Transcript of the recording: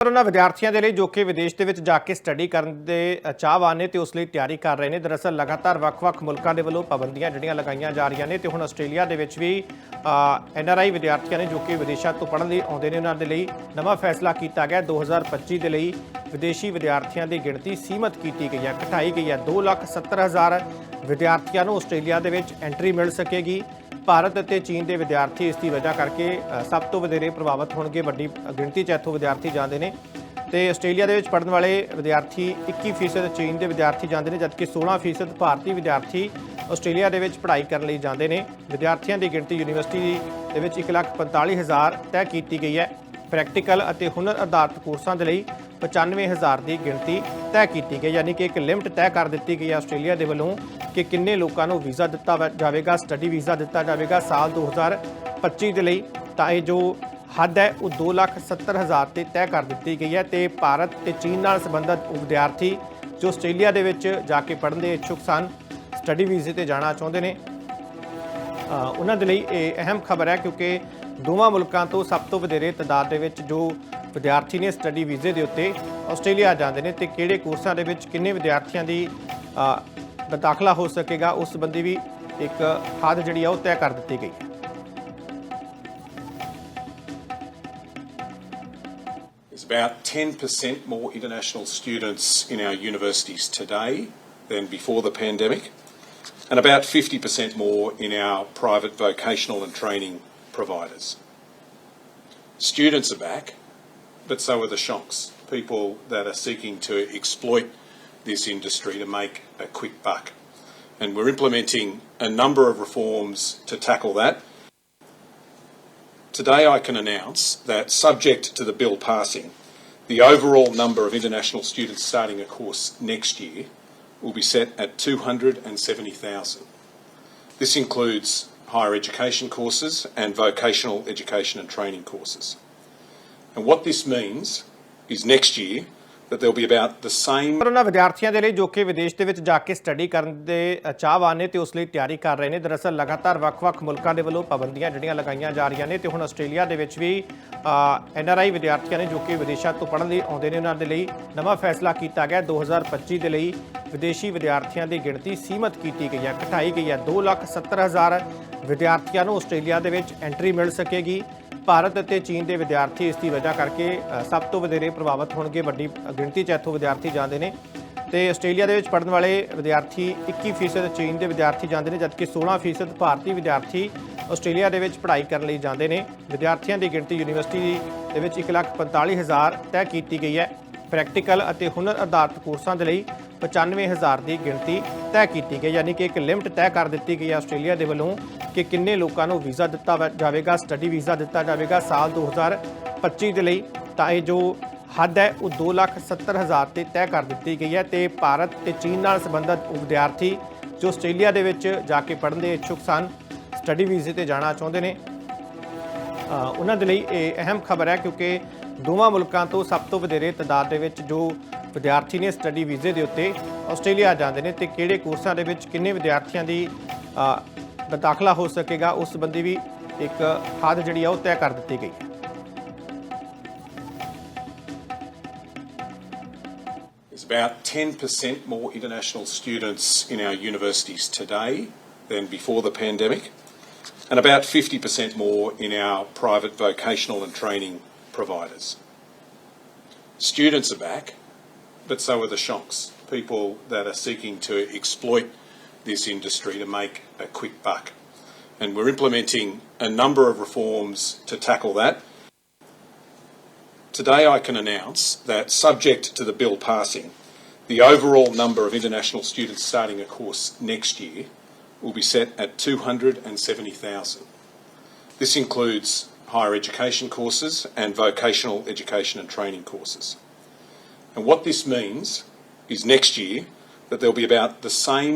ਪਰ ਉਹਨਾਂ ਵਿਦਿਆਰਥੀਆਂ ਦੇ ਲਈ ਜੋ ਕਿ ਵਿਦੇਸ਼ ਦੇ ਵਿੱਚ ਜਾ ਕੇ ਸਟੱਡੀ ਕਰਨ ਦੇ ਚਾਹਵਾਨ ਨੇ ਤੇ ਉਸ ਲਈ ਤਿਆਰੀ ਕਰ ਰਹੇ ਨੇ। ਦਰਅਸਲ ਲਗਾਤਾਰ ਵੱਖ-ਵੱਖ ਮੁਲਕਾਂ ਦੇ ਵੱਲੋਂ ਪਾਬੰਦੀਆਂ ਜਿਹੜੀਆਂ ਲਗਾਈਆਂ ਜਾ ਰਹੀਆਂ ਨੇ ਤੇ ਹੁਣ ਆਸਟ੍ਰੇਲੀਆ ਦੇ ਵਿੱਚ ਵੀ ਐਨ ਆਰ ਆਈ ਵਿਦਿਆਰਥੀਆਂ ਨੇ ਜੋ ਕਿ ਵਿਦੇਸ਼ਾਂ ਤੋਂ ਪੜ੍ਹਨ ਲਈ ਆਉਂਦੇ ਨੇ ਉਹਨਾਂ ਦੇ ਲਈ ਨਵਾਂ ਫੈਸਲਾ ਕੀਤਾ ਗਿਆ। 2025 ਦੇ ਲਈ ਵਿਦੇਸ਼ੀ ਵਿਦਿਆਰਥੀਆਂ ਦੀ ਗਿਣਤੀ ਸੀਮਤ ਕੀਤੀ ਗਈ ਹੈ ਘਟਾਈ ਗਈ ਹੈ। 2,70,000 ਵਿਦਿਆਰਥੀਆਂ ਨੂੰ ਆਸਟ੍ਰੇਲੀਆ ਦੇ ਵਿੱਚ ਐਂਟਰੀ ਮਿਲ ਸਕੇਗੀ। ਭਾਰਤ ਅਤੇ ਚੀਨ ਦੇ ਵਿਦਿਆਰਥੀ ਇਸ ਦੀ ਵਜ੍ਹਾ ਕਰਕੇ ਸਭ ਤੋਂ ਵਧੇਰੇ ਪ੍ਰਭਾਵਿਤ ਹੋਣਗੇ ਵੱਡੀ ਗਿਣਤੀ 'ਚ ਇੱਥੋਂ ਵਿਦਿਆਰਥੀ ਜਾਂਦੇ ਨੇ। ਤੇ ਆਸਟ੍ਰੇਲੀਆ ਦੇ ਵਿੱਚ ਪੜ੍ਹਨ ਵਾਲੇ ਵਿਦਿਆਰਥੀ 21% ਚੀਨ ਦੇ ਵਿਦਿਆਰਥੀ ਜਾਂਦੇ ਨੇ ਜਦਕਿ 16% ਭਾਰਤੀ ਵਿਦਿਆਰਥੀ ਆਸਟ੍ਰੇਲੀਆ ਦੇ ਵਿੱਚ ਪੜ੍ਹਾਈ ਕਰਨ ਲਈ ਜਾਂਦੇ ਨੇ। ਵਿਦਿਆਰਥੀਆਂ ਦੀ ਗਿਣਤੀ ਯੂਨੀਵਰਸਿਟੀ ਦੇ ਵਿੱਚ 1,45,000 ਤੈਅ ਕੀਤੀ ਗਈ ਹੈ। ਪ੍ਰੈਕਟੀਕਲ ਅਤੇ ਹੁਨਰ ਆਧਾਰਿਤ ਕੋਰਸਾਂ ਦੇ ਲਈ 95000 ਦੀ ਗਿਣਤੀ ਤੈਅ ਕੀਤੀ ਗਈ ਯਾਨੀ ਕਿ ਇੱਕ ਲਿਮਟ ਤੈਅ ਕਰ ਦਿੱਤੀ ਗਈ ਹੈ ਆਸਟ੍ਰੇਲੀਆ ਦੇ ਵੱਲੋਂ। ਕਿ ਕਿੰਨੇ ਲੋਕਾਂ ਨੂੰ ਵੀਜ਼ਾ ਦਿੱਤਾ ਵਾ- ਜਾਵੇਗਾ ਸਟੱਡੀ ਵੀਜ਼ਾ ਦਿੱਤਾ ਜਾਵੇਗਾ ਸਾਲ 2025 ਦੇ ਲਈ। ਤਾਂ ਇਹ ਜੋ ਹੱਦ ਹੈ ਉਹ 2,70,000 ਤੇ ਤੈਅ ਕਰ ਦਿੱਤੀ ਗਈ ਹੈ ਤੇ ਭਾਰਤ ਤੇ ਚੀਨ ਨਾਲ ਸੰਬੰਧਿਤ ਵਿਦਿਆਰਥੀ ਜੋ ਆਸਟ੍ਰੇਲੀਆ ਦੇ ਵਿੱਚ ਜਾ ਕੇ ਪੜ੍ਹਨ ਦੇ ਇੱਛੁਕ ਸਨ ਸਟੱਡੀ ਵੀਜ਼ੇ ਤੇ ਜਾਣਾ ਚਾਹੁੰਦੇ ਨੇ। ਉਹਨਾਂ ਦੇ ਲਈ ਇਹ ਅਹਿਮ ਖਬਰ ਹੈ ਕਿਉਂਕਿ ਦੋਵਾਂ ਮੁਲਕਾਂ ਤੋਂ ਸਭ ਤੋਂ ਵਧੇਰੇ ਤਦਾਦ ਦੇ ਵਿੱਚ ਜੋ ਵਿਦਿਆਰਥੀ ਨੇ ਸਟੱਡੀ ਵੀਜ਼ੇ ਦੇ ਉੱਤੇ ਆਸਟ੍ਰੇਲੀਆ ਜਾਂਦੇ ਨੇ ਤੇ ਕਿਹੜੇ ਕੋਰਸਾਂ ਦੇ ਵਿੱਚ ਕਿੰਨੇ ਵਿਦਿਆਰਥੀਆਂ ਦੀ ਦਾ ਦਾਖਲਾ ਹੋ ਸਕੇਗਾ ਉਸ ਸੰਬੰਧੀ ਵੀ ਇੱਕ ਹੱਦ ਜਿਹੜੀ ਆ ਉਹ ਤੈਅ ਕਰ ਦਿੱਤੀ ਗਈ ਹੈ There's about 10% more international students in our universities today than before the pandemic, and about 50% more in our private vocational and training providers. Students are back, but so are the shonks, people that are seeking to exploit this industry to make a quick buck. And we're implementing a number of reforms to tackle that. Today I can announce that subject to the bill passing, the overall number of international students starting a course next year will be set at 270,000. This includes higher education courses and vocational education and training courses. And what this means is next year that there'll be about the same. ਪਰ ਉਹਨਾਂ ਵਿਦਿਆਰਥੀਆਂ ਦੇ ਲਈ ਜੋ ਕਿ ਵਿਦੇਸ਼ ਦੇ ਵਿੱਚ ਜਾ ਕੇ ਸਟੱਡੀ ਕਰਨ ਦੇ ਚਾਹਵਾਨ ਨੇ ਤੇ ਉਸ ਲਈ ਤਿਆਰੀ ਕਰ ਰਹੇ ਨੇ। ਦਰਅਸਲ ਲਗਾਤਾਰ ਵੱਖ-ਵੱਖ ਮੁਲਕਾਂ ਦੇ ਵੱਲੋਂ ਪਾਬੰਦੀਆਂ ਜਿਹੜੀਆਂ ਲਗਾਈਆਂ ਜਾ ਰਹੀਆਂ ਨੇ ਤੇ ਹੁਣ ਆਸਟ੍ਰੇਲੀਆ ਦੇ ਵਿੱਚ ਵੀ ਐਨ ਆਰ ਆਈ ਵਿਦਿਆਰਥੀਆਂ ਨੇ ਜੋ ਕਿ ਵਿਦੇਸ਼ਾਂ ਤੋਂ ਪੜ੍ਹਨ ਲਈ ਆਉਂਦੇ ਨੇ ਉਹਨਾਂ ਦੇ ਲਈ ਨਵਾਂ ਫੈਸਲਾ ਕੀਤਾ ਗਿਆ। 2025 ਦੇ ਲਈ ਵਿਦੇਸ਼ੀ ਵਿਦਿਆਰਥੀਆਂ ਦੀ ਗਿਣਤੀ ਸੀਮਤ ਕੀਤੀ ਗਈ ਹੈ ਘਟਾਈ ਗਈ ਹੈ। 2,70,000 ਵਿਦਿਆਰਥੀਆਂ ਨੂੰ ਆਸਟ੍ਰੇਲੀਆ ਦੇ ਵਿੱਚ ਐਂਟਰੀ ਮਿਲ ਸਕੇਗੀ। ਭਾਰਤ ਅਤੇ ਚੀਨ ਦੇ ਵਿਦਿਆਰਥੀ ਇਸ ਦੀ ਵਜ੍ਹਾ ਕਰਕੇ ਸਭ ਤੋਂ ਵਧੇਰੇ ਪ੍ਰਭਾਵਿਤ ਹੋਣਗੇ ਵੱਡੀ ਗਿਣਤੀ 'ਚ ਇੱਥੋਂ ਵਿਦਿਆਰਥੀ ਜਾਂਦੇ ਨੇ। ਤੇ ਆਸਟ੍ਰੇਲੀਆ ਦੇ ਵਿੱਚ ਪੜ੍ਹਨ ਵਾਲੇ ਵਿਦਿਆਰਥੀ 21% ਚੀਨ ਦੇ ਵਿਦਿਆਰਥੀ ਜਾਂਦੇ ਨੇ ਜਦਕਿ 16% ਭਾਰਤੀ ਵਿਦਿਆਰਥੀ ਆਸਟ੍ਰੇਲੀਆ ਦੇ ਵਿੱਚ ਪੜ੍ਹਾਈ ਕਰਨ ਲਈ ਜਾਂਦੇ ਨੇ। ਵਿਦਿਆਰਥੀਆਂ ਦੀ ਗਿਣਤੀ ਯੂਨੀਵਰਸਿਟੀ ਦੇ ਵਿੱਚ 1,45,000 ਤੈਅ ਕੀਤੀ ਗਈ ਹੈ। ਪ੍ਰੈਕਟੀਕਲ ਅਤੇ ਹੁਨਰ ਆਧਾਰਿਤ ਕੋਰਸਾਂ ਦੇ ਲਈ 95000 ਦੀ ਗਿਣਤੀ ਤੈਅ ਕੀਤੀ ਗਈ ਯਾਨੀ ਕਿ ਇੱਕ ਲਿਮਟ ਤੈਅ ਕਰ ਦਿੱਤੀ ਗਈ ਹੈ ਆਸਟ੍ਰੇਲੀਆ ਦੇ ਵੱਲੋਂ। ਕਿ ਕਿੰਨੇ ਲੋਕਾਂ ਨੂੰ ਵੀਜ਼ਾ ਦਿੱਤਾ ਵਾ- ਜਾਵੇਗਾ ਸਟੱਡੀ ਵੀਜ਼ਾ ਦਿੱਤਾ ਜਾਵੇਗਾ ਸਾਲ 2025 ਦੇ ਲਈ। ਤਾਂ ਇਹ ਜੋ ਹੱਦ ਹੈ ਉਹ 2,70,000 ਤੇ ਤੈਅ ਕਰ ਦਿੱਤੀ ਗਈ ਹੈ ਤੇ ਭਾਰਤ ਤੇ ਚੀਨ ਨਾਲ ਸੰਬੰਧਿਤ ਵਿਦਿਆਰਥੀ ਜੋ ਆਸਟ੍ਰੇਲੀਆ ਦੇ ਵਿੱਚ ਜਾ ਕੇ ਪੜ੍ਹਨ ਦੇ ਇੱਛੁਕ ਸਨ ਸਟੱਡੀ ਵੀਜ਼ੇ ਤੇ ਜਾਣਾ ਚਾਹੁੰਦੇ ਨੇ। ਉਹਨਾਂ ਦੇ ਲਈ ਇਹ ਅਹਿਮ ਖਬਰ ਹੈ ਕਿਉਂਕਿ ਦੋਵਾਂ ਮੁਲਕਾਂ ਤੋਂ ਸਭ ਤੋਂ ਵਧੇਰੇ ਤਦਾਦ ਦੇ ਵਿੱਚ ਜੋ ਵਿਦਿਆਰਥੀ ਨੇ ਸਟੱਡੀ ਵੀਜ਼ੇ ਦੇ ਉੱਤੇ ਆਸਟ੍ਰੇਲੀਆ ਜਾਂਦੇ ਨੇ ਤੇ ਕਿਹੜੇ ਕੋਰਸਾਂ ਦੇ ਵਿੱਚ ਕਿੰਨੇ ਵਿਦਿਆਰਥੀਆਂ ਦੀ ਦਾ ਦਾਖਲਾ ਹੋ ਸਕੇਗਾ ਉਸ ਸੰਬੰਧੀ ਵੀ ਇੱਕ ਹੱਦ ਜਿਹੜੀ ਆ ਉਹ ਤੈਅ ਕਰ ਦਿੱਤੀ ਗਈ ਹੈ There's about 10% more international students in our universities today than before the pandemic, and about 50% more in our private vocational and training providers. Students are back, but so are the shonks, people that are seeking to exploit this industry to make a quick buck. And we're implementing a number of reforms to tackle that. Today I can announce that subject to the bill passing, the overall number of international students starting a course next year will be set at 270,000. This includes higher education courses and vocational education and training courses. And what this means is next year that there'll be about the same